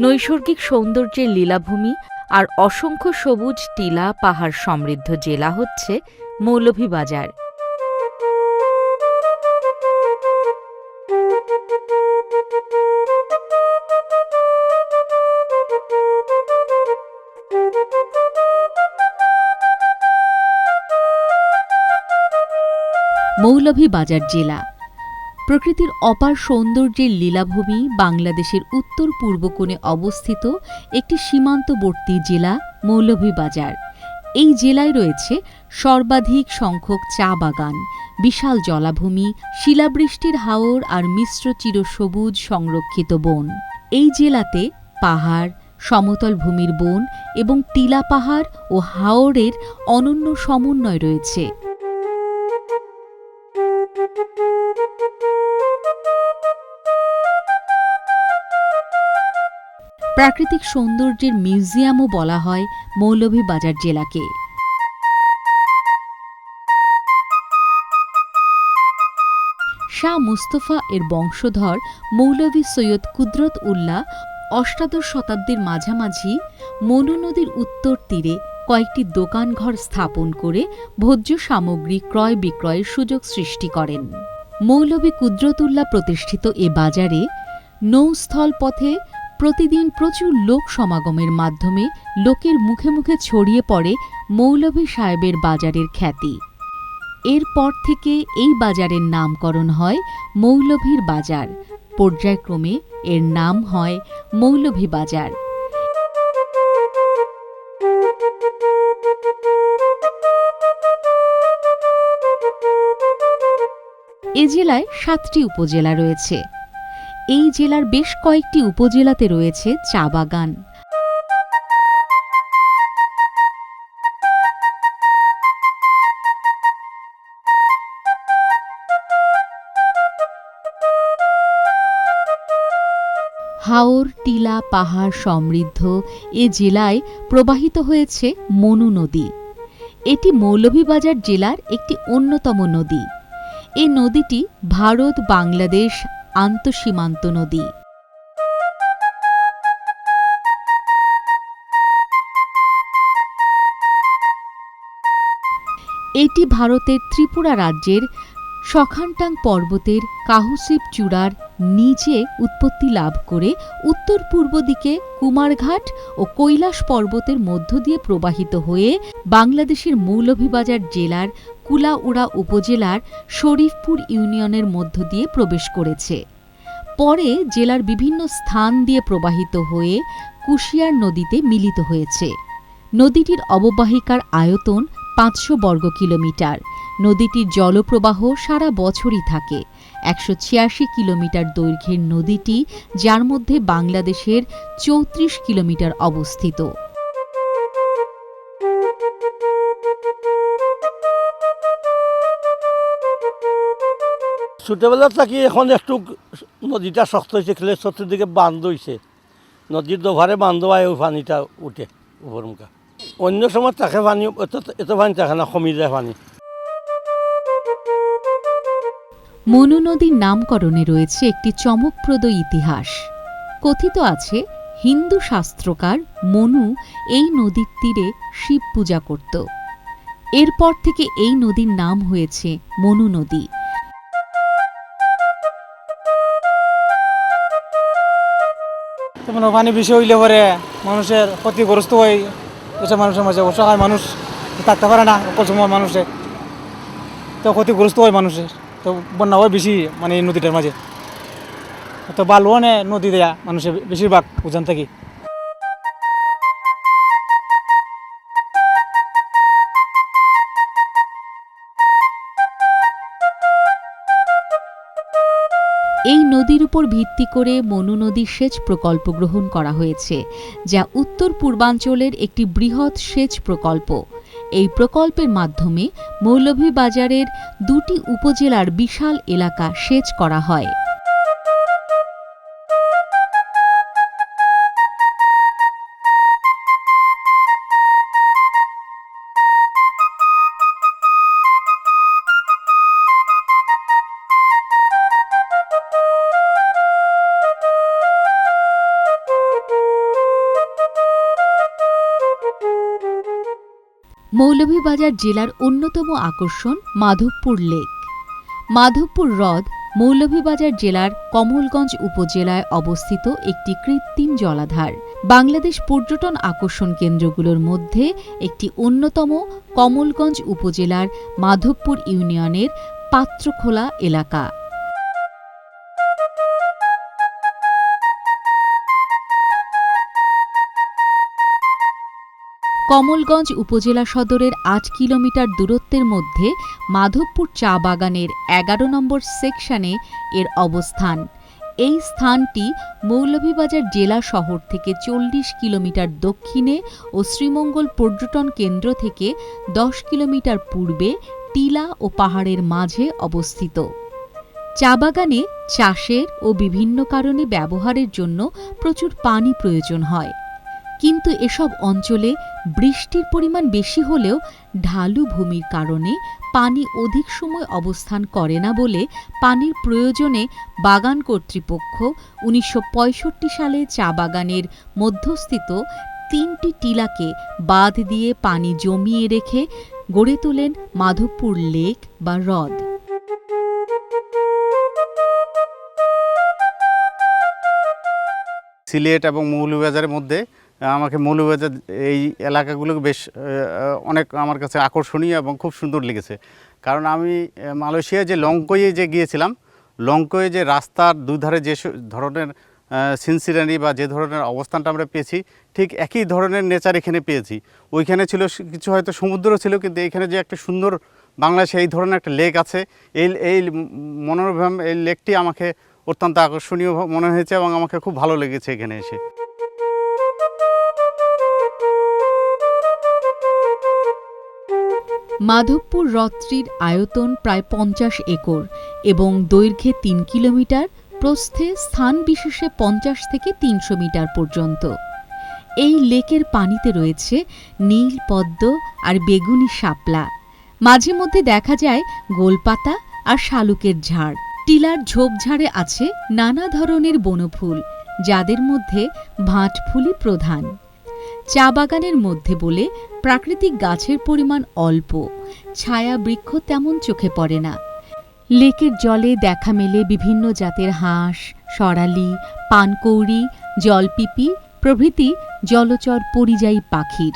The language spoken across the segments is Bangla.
নৈসর্গিক সৌন্দর্যের লীলাভূমি আর অসংখ্য সবুজ টিলা পাহাড় সমৃদ্ধ জেলা হচ্ছে মৌলভীবাজার। মৌলভীবাজার জেলা প্রকৃতির অপার সৌন্দর্যের লীলাভূমি বাংলাদেশের উত্তর পূর্ব কোণে অবস্থিত একটি সীমান্তবর্তী জেলা মৌলভীবাজার। এই জেলায় রয়েছে সর্বাধিক সংখ্যক চা বাগান, বিশাল জলাভূমি, শিলাবৃষ্টির হাওর আর মিশ্র চিরসবুজ সংরক্ষিত বন। এই জেলাতে পাহাড়, সমতল ভূমির বন এবং টিলা পাহাড় ও হাওরের অনন্য সমন্বয় রয়েছে। প্রাকৃতিক সৌন্দর্যের মিউজিয়ামও বলা হয় মৌলভীবাজার জেলাকে। শাহ মুস্তফা এর বংশধর মৌলভী সৈয়দ কুদরত উল্লাহ অষ্টাদশ শতাব্দীর মাঝামাঝি মনু নদীর উত্তর তীরে কয়েকটি দোকানঘর স্থাপন করে ভোজ্য সামগ্রী ক্রয় বিক্রয়ের সুযোগ সৃষ্টি করেন। মৌলভী কুদরতুল্লাহ প্রতিষ্ঠিত এ বাজারে নৌস্থল পথে প্রতিদিন প্রচুর লোক সমাগমের মাধ্যমে লোকের মুখে মুখে ছড়িয়ে পড়ে মৌলভী সাহেবের বাজারের খ্যাতি। এরপর থেকে এই বাজারের নামকরণ হয় মৌলভীর বাজার। পর্যায়ক্রমে এর নাম হয় মৌলভী বাজার। এ জেলায় সাতটি উপজেলা রয়েছে। এই জেলার বেশ কয়েকটি উপজেলাতে রয়েছে চা বাগান। হাওর, টিলা, পাহাড় সমৃদ্ধ, এ জেলায় প্রবাহিত হয়েছে মনু নদী। এটি মৌলভীবাজার জেলার একটি অন্যতম নদী। এই নদীটি ভারত, বাংলাদেশ আন্তঃসীমান্ত নদী। এটি ভারতের ত্রিপুরা রাজ্যের সখানটাং পর্বতের কাহুসিপ চূড়ার নিচে উৎপত্তি লাভ করে উত্তর পূর্ব দিকে কুমারঘাট ও কৈলাস পর্বতের মধ্য দিয়ে প্রবাহিত হয়ে বাংলাদেশের মৌলভীবাজার জেলার কুলাউড়া উপজেলার শরীফপুর ইউনিয়নের মধ্য দিয়ে প্রবেশ করেছে। পরে জেলার বিভিন্ন স্থান দিয়ে প্রবাহিত হয়ে কুশিয়ার নদীতে মিলিত হয়েছে। নদীটির অববাহিকার আয়তন পাঁচশো বর্গ কিলোমিটার। নদীটির জলপ্রবাহ সারা বছরই থাকে। একশো ছিয়াশি কিলোমিটার দৈর্ঘ্যের নদীটি, যার মধ্যে বাংলাদেশের চৌত্রিশ কিলোমিটার অবস্থিত। ছোটবেলা থাকি এখন একটু নদীটা শক্ত হয়েছে খেলে চতুর্দিকে বান্ধ হয়েছে নদীর দোভারে বান্ধ হয় ওই পানিটা উঠে উপর মুখা অন্য সময় থাকে পানি এত পানি থাকে না, কমি যায় পানি। মনু নদীর নামকরণে রয়েছে একটি চমকপ্রদ ইতিহাস। কথিত আছে, হিন্দু শাস্ত্রকার মনু এই নদীর তীরে শিব পূজা করত। এরপর থেকে এই নদীর নাম হয়েছে মনু নদী। তেমন পানি বেশি হইলে পরে মানুষের ক্ষতিগ্রস্ত হয়। এসব মানুষের মাঝে অসহায় মানুষ থাকতে পারে না অকল সময় মানুষে তো ক্ষতিগ্রস্ত হয় মানুষের। তো বন্যা হয় বেশি মানে নদীটার মাঝে। তো বালুও নদী দেয়া মানুষের বেশিরভাগ উজান থাকি। নদীর উপর ভিত্তি করে মনু নদী সেচ প্রকল্প গ্রহণ করা হয়েছে, যা উত্তর পূর্বাঞ্চলের একটি বৃহৎ সেচ প্রকল্প। এই প্রকল্পের মাধ্যমে মৌলভীবাজারের দুটি উপজেলার বিশাল এলাকা সেচ করা হয়। মৌলভীবাজার জেলার অন্যতম আকর্ষণ মাধবপুর লেক। মাধবপুর হ্রদ মৌলভীবাজার জেলার কমলগঞ্জ উপজেলায় অবস্থিত একটি কৃত্রিম জলাধার। বাংলাদেশ পর্যটন আকর্ষণ কেন্দ্রগুলোর মধ্যে একটি অন্যতম কমলগঞ্জ উপজেলার মাধবপুর ইউনিয়নের পাত্রখোলা এলাকা। কমলগঞ্জ উপজেলা সদরের আট কিলোমিটার দূরত্বের মধ্যে মাধবপুর চা বাগানের এগারো নম্বর সেকশনে এর অবস্থান। এই স্থানটি মৌলভীবাজার জেলা শহর থেকে চল্লিশ কিলোমিটার দক্ষিণে ও শ্রীমঙ্গল পর্যটন কেন্দ্র থেকে দশ কিলোমিটার পূর্বে টিলা ও পাহাড়ের মাঝে অবস্থিত। চা বাগানে চাষের ও বিভিন্ন কারণে ব্যবহারের জন্য প্রচুর পানি প্রয়োজন হয়। কিন্তু এসব অঞ্চলে বৃষ্টির পরিমাণ বেশি হলেও ঢালু ভূমির কারণে পানি অধিক সময় অবস্থান করে না বলে পানির প্রয়োজনে বাগান কর্তৃপক্ষ উনিশশো পঁয়ষট্টি সালে চা বাগানের মধ্যস্থিত তিনটি টিলাকে বাঁধ দিয়ে পানি জমিয়ে রেখে গড়ে তোলেন মাধবপুর লেক বা হ্রদ। সিলেট এবং মৌলভীবাজারের মধ্যে আমাকে মৌলভীবাজার এই এলাকাগুলো বেশ অনেক আমার কাছে আকর্ষণীয় এবং খুব সুন্দর লেগেছে। কারণ আমি মালয়েশিয়া যে লঙ্কয়ে যে গিয়েছিলাম লঙ্কয়ে যে রাস্তার দুধারে যে ধরনের সিনসিনারি বা যে ধরনের অবস্থানটা আমরা পেয়েছি, ঠিক একই ধরনের নেচার এখানে পেয়েছি। ওইখানে ছিল কিছু হয়তো সমুদ্র ছিল, কিন্তু এখানে যে একটা সুন্দর বাংলাদেশে এই ধরনের একটা লেক আছে, এই এই মনোরম এই লেকটি আমাকে অত্যন্ত আকর্ষণীয় মনে হয়েছে এবং আমাকে খুব ভালো লেগেছে এখানে এসে। মাধবপুর হ্রদটির আয়তন প্রায় পঞ্চাশ একর এবং দৈর্ঘ্যে তিন কিলোমিটার, প্রস্থে স্থান বিশেষে পঞ্চাশ থেকে তিনশো মিটার পর্যন্ত। এই লেকের পানিতে রয়েছে নীল পদ্ম আর বেগুনি শাপলা। মাঝে মধ্যে দেখা যায় গোলপাতা আর শালুকের ঝাড়। টিলার ঝোপঝাড়ে আছে নানা ধরনের বনফুল, যাদের মধ্যে ভাঁটফুলই প্রধান। চা বাগানের মধ্যে বলে প্রাকৃতিক গাছের পরিমাণ অল্প। ছায়া বৃক্ষ তেমন চোখে পড়ে না। লেকের জলে দেখা মেলে বিভিন্ন জাতের হাঁস সরালি পানকৌড়ি, জলপিপি প্রভৃতি জলচর পরিযায়ী পাখির।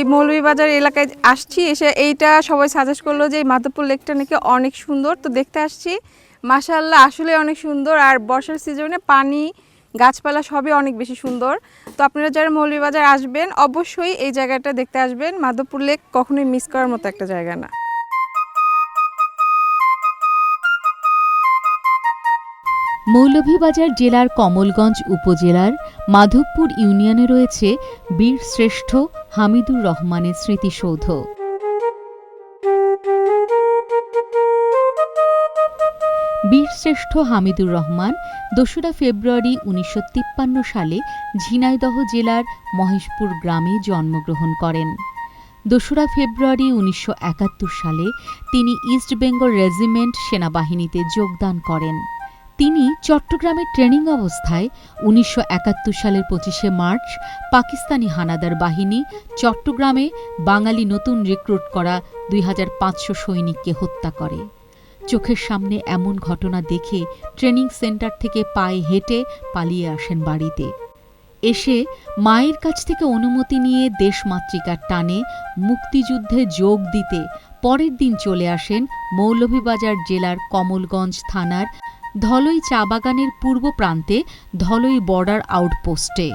এই মৌলভীবাজার এলাকায় আসছি, এসে এইটা সবাই সাজেস্ট করল যে এই মাধবপুর লেকটা নাকি অনেক সুন্দর। তো দেখতে আসছি, মাশাআল্লাহ আসলে অনেক সুন্দর। আর বর্ষার সিজনে পানি, গাছপালা সবই অনেক বেশি সুন্দর। তো আপনারা যারা মৌলভীবাজার আসবেন, অবশ্যই এই জায়গাটা দেখতে আসবেন। মাধবপুর লেক কখনোই মিস করার মতো একটা জায়গা না। মৌলভীবাজার জেলার কমলগঞ্জ উপজেলার মাধবপুর ইউনিয়নে রয়েছে বীর শ্রেষ্ঠ হামিদুর রহমানের স্মৃতিসৌধ। বীরশ্রেষ্ঠ হামিদুর রহমান দোসরা ফেব্রুয়ারি উনিশশো তিপ্পান্ন সালে ঝিনাইদহ জেলার মহেশপুর গ্রামে জন্মগ্রহণ করেন। দোসরা ফেব্রুয়ারি উনিশশো একাত্তর সালে তিনি ইস্ট বেঙ্গল রেজিমেন্ট সেনাবাহিনীতে যোগদান করেন। তিনি চট্টগ্রামে ট্রেনিং অবস্থায় উনিশশো একাত্তর সালের পঁচিশে মার্চ পাকিস্তানি হানাদার বাহিনী চট্টগ্রামে বাঙালি নতুন রিক্রুট করা দুই হাজার পাঁচশো সৈনিককে হত্যা করে। চোখের সামনে এমন ঘটনা দেখে ট্রেনিং সেন্টার থেকে পায়ে হেঁটে পালিয়ে আসেন বাড়িতে। এসে মায়ের কাছ থেকে অনুমতি নিয়ে দেশমাতৃকার টানে মুক্তিযুদ্ধে যোগ দিতে পরের দিন চলে আসেন মৌলভীবাজার জেলার কমলগঞ্জ থানার ধলই চা বাগানের পূর্ব প্রান্তে, ধলই বর্ডার আউটপোস্টে।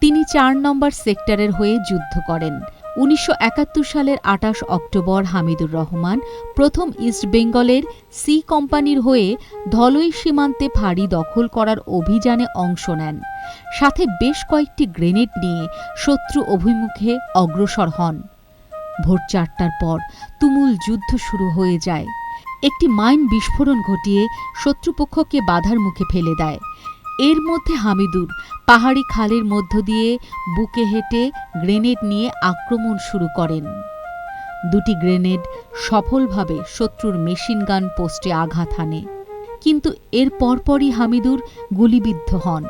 তিনি চার নম্বর সেক্টরের হয়ে যুদ্ধ করেন। উনিশশো একাত্তর সালের আটাশ অক্টোবর হামিদুর রহমান প্রথম ইস্ট বেঙ্গলের সি কোম্পানির হয়ে ধলই সীমান্তে ফাঁড়ি দখল করার অভিযানে অংশ নেন। সাথে বেশ কয়েকটি গ্রেনেড নিয়ে শত্রু অভিমুখে অগ্রসর হন। ভোর চারটার পর তুমুল যুদ্ধ শুরু হয়ে যায়। একটি মাইন বিস্ফোরণ ঘটিয়ে শত্রুপক্ষকে বাধার মুখে ফেলে দেয়। এর মধ্যে হামিদুর পাহাড়ি খালের মধ্য দিয়ে বুকে হেঁটে গ্রেনেড নিয়ে আক্রমণ শুরু করেন। দুটি গ্রেনেড সফলভাবে শত্রুর মেশিন গান পোস্টে আঘাত হানে। কিন্তু এর পরপরই হামিদুর গুলিবিদ্ধ হন।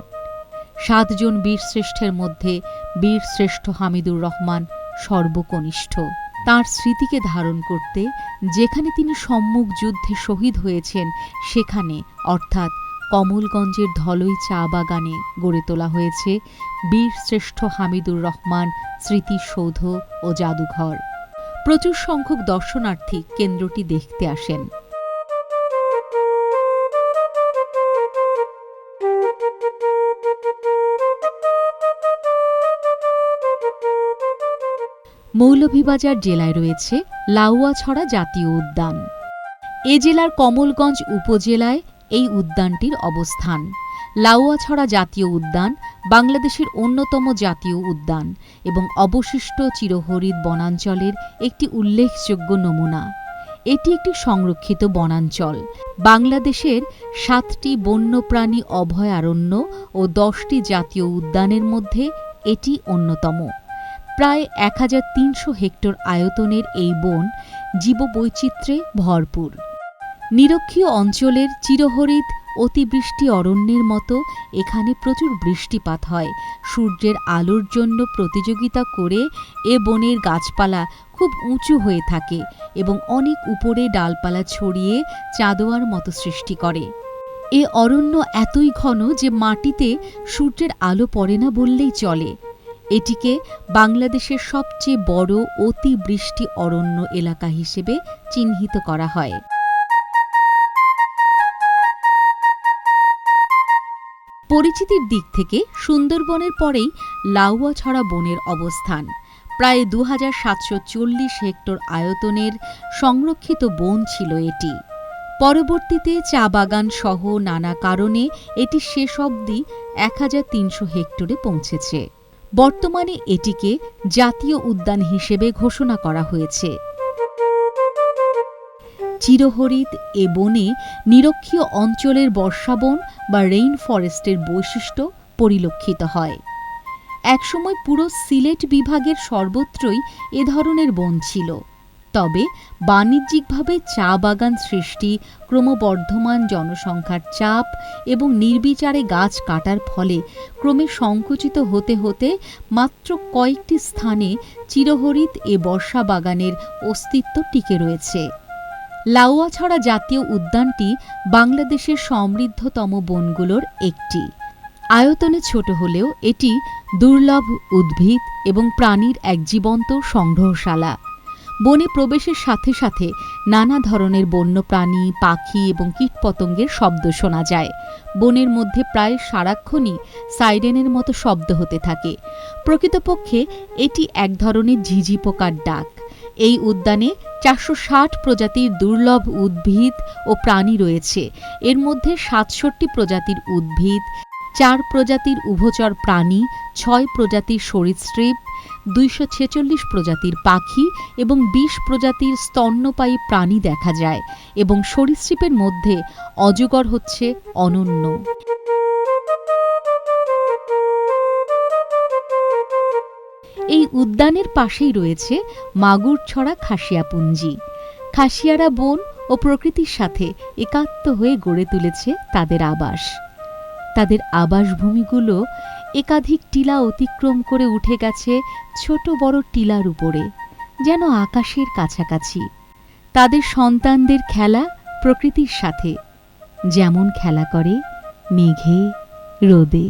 সাতজন বীরশ্রেষ্ঠের মধ্যে বীরশ্রেষ্ঠ হামিদুর রহমান সর্বকনিষ্ঠ। তার স্মৃতিকে ধারণ করতে যেখানে তিনি সম্মুখ যুদ্ধে শহীদ হয়েছেন, সেখানে, অর্থাৎ কমলগঞ্জের ধলই চা বাগানে গড়ে তোলা হয়েছে বীরশ্রেষ্ঠ হামিদুর রহমান স্মৃতিসৌধ ও জাদুঘর। প্রচুর সংখ্যক দর্শনার্থী কেন্দ্রটি দেখতে আসেন। মৌলভীবাজার জেলায় রয়েছে লাউয়াছড়া জাতীয় উদ্যান। এ জেলার কমলগঞ্জ উপজেলায় এই উদ্যানটির অবস্থান। লাউয়াছড়া জাতীয় উদ্যান বাংলাদেশের অন্যতম জাতীয় উদ্যান এবং অবশিষ্ট চিরহরিৎ বনাঞ্চলের একটি উল্লেখযোগ্য নমুনা। এটি একটি সংরক্ষিত বনাঞ্চল। বাংলাদেশের সাতটি বন্যপ্রাণী অভয়ারণ্য ও দশটি জাতীয় উদ্যানের মধ্যে এটি অন্যতম। প্রায় এক হাজার তিনশো হেক্টর আয়তনের এই বন জীববৈচিত্র্যে ভরপুর। নিরক্ষীয় অঞ্চলের চিরহরিৎ অতিবৃষ্টি অরণ্যের মতো এখানে প্রচুর বৃষ্টিপাত হয়। সূর্যের আলোর জন্য প্রতিযোগিতা করে এ বনের গাছপালা খুব উঁচু হয়ে থাকে এবং অনেক উপরে ডালপালা ছড়িয়ে চাঁদোয়ার মতো সৃষ্টি করে। এ অরণ্য এতই ঘন যে মাটিতে সূর্যের আলো পড়ে না বললেই চলে। এটিকে বাংলাদেশের সবচেয়ে বড় অতিবৃষ্টি অরণ্য এলাকা হিসেবে চিহ্নিত করা হয়। পরিচিতির দিক থেকে সুন্দরবনের পরেই লাউয়াছড়া বনের অবস্থান। প্রায় দু হাজার সাতশো চল্লিশ হেক্টর আয়তনের সংরক্ষিত বন ছিল এটি। পরবর্তীতে চা বাগান সহ নানা কারণে এটি শেষ অবধি এক হাজার তিনশো হেক্টরে পৌঁছেছে। বর্তমানে এটিকে জাতীয় উদ্যান হিসেবে ঘোষণা করা হয়েছে। চিরহরিত এ বনে নিরক্ষীয় অঞ্চলের বর্ষাবন বা রেইন ফরেস্টের বৈশিষ্ট্য পরিলক্ষিত হয়। একসময় পুরো সিলেট বিভাগের সর্বত্রই এ ধরনের বন ছিল। তবে বাণিজ্যিকভাবে চা বাগান সৃষ্টি, ক্রমবর্ধমান জনসংখ্যার চাপ এবং নির্বিচারে গাছ কাটার ফলে ক্রমে সংকুচিত হতে হতে মাত্র কয়েকটি স্থানে চিরহরিৎ এ বর্ষা বাগানের অস্তিত্ব টিকে রয়েছে। লাউয়াছড়া জাতীয় উদ্যানটি বাংলাদেশের সমৃদ্ধতম বনগুলোর একটি। আয়তনে ছোট হলেও এটি দুর্লভ উদ্ভিদ এবং প্রাণীর এক জীবন্ত সংগ্রহশালা। বনে প্রবেশের সাথে সাথে নানা ধরনের বন্যপ্রাণী, পাখি এবং কীটপতঙ্গের শব্দ শোনা যায়। বনের মধ্যে প্রায় সারাক্ষণই সাইরেনের মতো শব্দ হতে থাকে। প্রকৃতপক্ষে এটি এক ধরনের ঝিঝি পোকার ডাক। এই উদ্যানে চারশো ষাট প্রজাতির দুর্লভ উদ্ভিদ ও প্রাণী রয়েছে। এর মধ্যে সাতষট্টি প্রজাতির উদ্ভিদ চার প্রজাতির উভচর প্রাণী, ছয় প্রজাতির সরীসৃপ, দুইশো ছেচল্লিশ প্রজাতির পাখি এবং বিশ প্রজাতির স্তন্যপায়ী প্রাণী দেখা যায় এবং সরীসৃপের মধ্যে অজগর হচ্ছে অনন্য। এই উদ্যানের পাশেই রয়েছে মাগুরছড়া খাসিয়াপুঞ্জি। খাসিয়ারা বন ও প্রকৃতির সাথে একাত্ম হয়ে গড়ে তুলেছে তাদের আবাস। তাদের আবাসভূমিগুলো একাধিক টিলা অতিক্রম করে উঠে গেছে ছোট বড় টিলার উপরে, যেন আকাশের কাছাকাছি। তাদের সন্তানদের খেলা প্রকৃতির সাথে, যেমন খেলা করে মেঘে, রোদে।